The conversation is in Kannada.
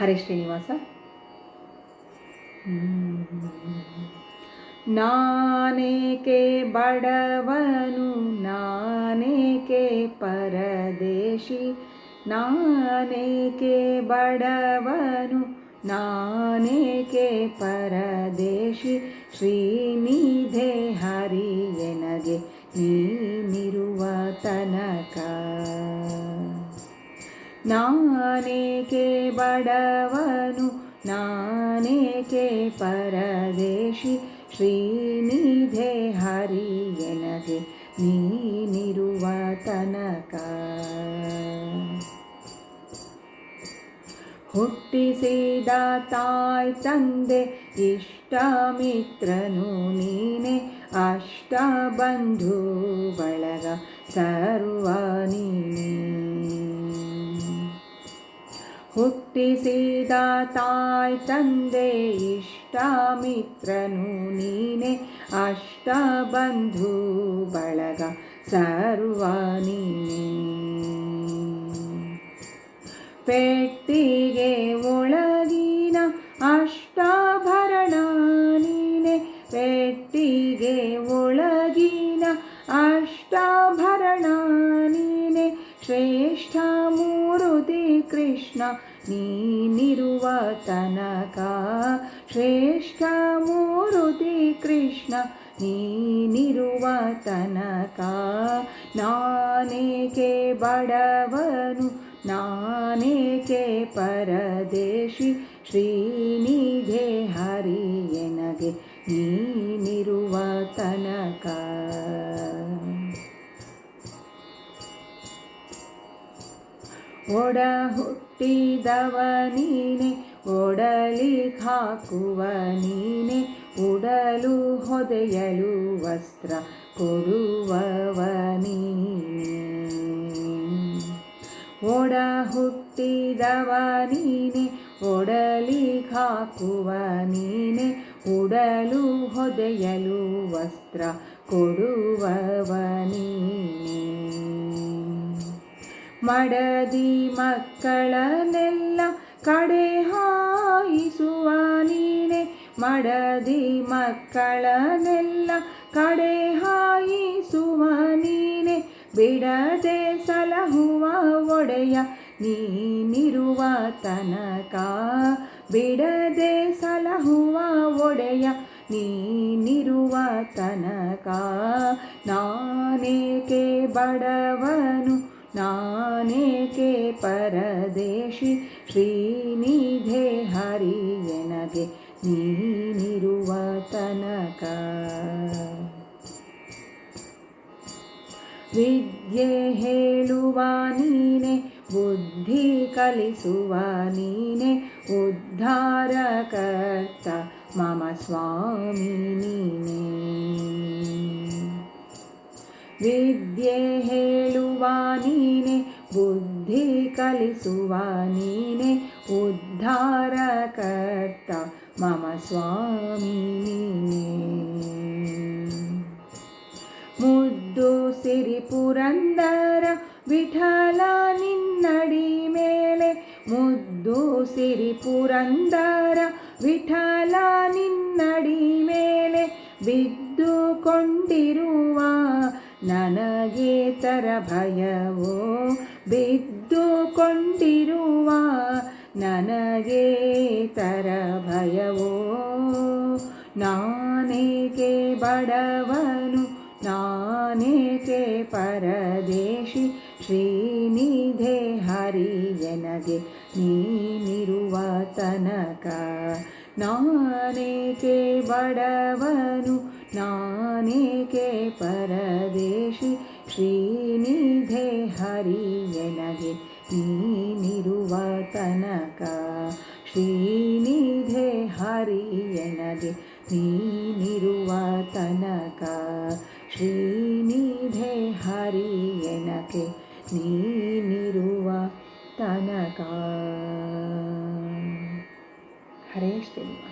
ಹರೇ ಶ್ರೀನಿವಾಸ. ನಾನೇಕೆ ಬಡವನು ನಾನೇಕೆ ಪರದೇಶಿ ನಾನೇಕೆ ಬಡವನು ನಾನೇಕೆ ಪರದೇಶಿ ಶ್ರೀನಿಧೆ ಹರಿಯನಗೆ ನೀನಿರುವ ತನಕ. ನಾನೇಕೆ ಬಡವನು? ನಾನೇಕೆ ಪರದೇಶಿ? ಶ್ರೀನಿಧೆ ಹರಿಯನಗೆ ನೀನಿರುವ ತನಕ. ಹುಟ್ಟಿಸಿದ ತಾಯ್ ತಂದೆ ಇಷ್ಟ ಮಿತ್ರನು ನೀನೆ. ಅಷ್ಟ ಬಂಧು ಬಳಗ ಸರ್ವ ನೀನೆ. ಹುಟ್ಟಿಸಿದ ತಾಯ್ ತಂದೆ ಇಷ್ಟ ಮಿತ್ರನು ನೀನೆ. ಅಷ್ಟ ಬಂಧು ಬಳಗ ಸರ್ವ ಪೆಟ್ಟಿಗೆ ಒಳಗಿನ ಅಷ್ಟಾಭರಣ ನೀನೆ. ಪೆಟ್ಟಿಗೆ ಒಳಗಿನ ಕೃಷ್ಣ ನೀನಿರುವ ತನಕ. ಶ್ರೇಷ್ಠ ಮೂರುತಿ ಕೃಷ್ಣ ನೀನಿರುವ ತನಕ. ನಾನೇಕೆ ಬಡವನು, ನಾನೇಕೆ ಪರದೇಶಿ. ಶ್ರೀನಿಧೆ ಹರಿಯನಗೆ ನೀನಿರುವ ಒಡ ಹುಟ್ಟಿದವ ನೀನೆ ಒಡಲಿ ಹಾಕುವ ನೀನೆ, ಉಡಲು ಹೊದೆಯಲು ವಸ್ತ್ರ ಕೊಡುವವ ನೀನೆ ಒಡ ಹುಟ್ಟಿದವ ನೀನೆ ಒಡಲಿ ಹಾಕುವ ನೀನೆ, ಉಡಲು ಹೊದೆಯಲು ವಸ್ತ್ರ ಕೊಡುವವ ನೀನೆ ಮಡದಿ ಮಕ್ಕಳನ್ನೆಲ್ಲ ಕಡೆ ಹಾಯಿಸುವ ನೀನೆ. ಮಡದಿ ಮಕ್ಕಳನ್ನೆಲ್ಲ ಕಡೆ ಹಾಯಿಸುವ ನೀನೆ. ಬಿಡದೆ ಸಲಹುವ ಒಡೆಯ ನೀನಿರುವ ತನಕ. ಬಿಡದೆ ಸಲಹುವ ಒಡೆಯ ನೀನಿರುವ ತನಕ. ನಾನೇಕೆ ಬಡವನು? ನಾನೇಕೆ ಪರದೇಶಿ? ಶ್ರೀನಿಧೆ ಹರಿಯನಗೆ ನೀನಿರುವ ತನಕ. ವಿದ್ಯೆ ಹೇಳುವ ನೀನೆ, ಬುದ್ಧಿ ಕಲಿಸುವ ನೀನೆ, ಉದ್ಧಾರಕರ್ತ ಮಮ ಸ್ವಾಮಿ ನೀನೆ. ವಿದ್ಯೆ ಹೇಳುವ ನೀನೆ, ಬುದ್ಧಿ ಕಲಿಸುವ ನೀನೆ ಉದ್ಧಾರಕರ್ತ ಮಮ ಸ್ವಾಮಿ ಮುದ್ದು ಸಿರಿ ಪುರಂದರ ವಿಠಲ ನಿನ್ನಡಿ ಮೇಲೆ, ಮುದ್ದು ಸಿರಿ ಪುರಂದರ ವಿಠಲ ನಿನ್ನಡಿ ಮೇಲೆ, ಬಿದ್ದುಕೊಂಡಿರುವ ನನಗೆ ತರ ಭಯವೋ? ಬಿದ್ದುಕೊಂಡಿರುವ ನನಗೆ ತರ ಭಯವೋ? ನಾನೇಕೆ ಬಡವನು? ನಾನೇಕೆ ಪರದೇಶಿ? ಶ್ರೀನಿಧೆ ಹರಿಯನಗೆ ನೀನಿರುವ ತನಕ ನಾನೇಕೆ ಬಡವನು? ನಾನೇಕೆ ಪರದೇಶಿ? ಶ್ರೀನಿಧೆ ಹರಿಯನಗೆ ನೀನಿರುವ ತನಕ ಶ್ರೀನಿಧೆ ಹರಿಯನಗೆ ನೀನಿರುವ ತನಕ ಶ್ರೀನಿಧೆ ಹರಿಯನಗೆ ನೀನಿರುವ ತನಕ. ಹರೇ ಶ್ರೀನಿವಾಸ.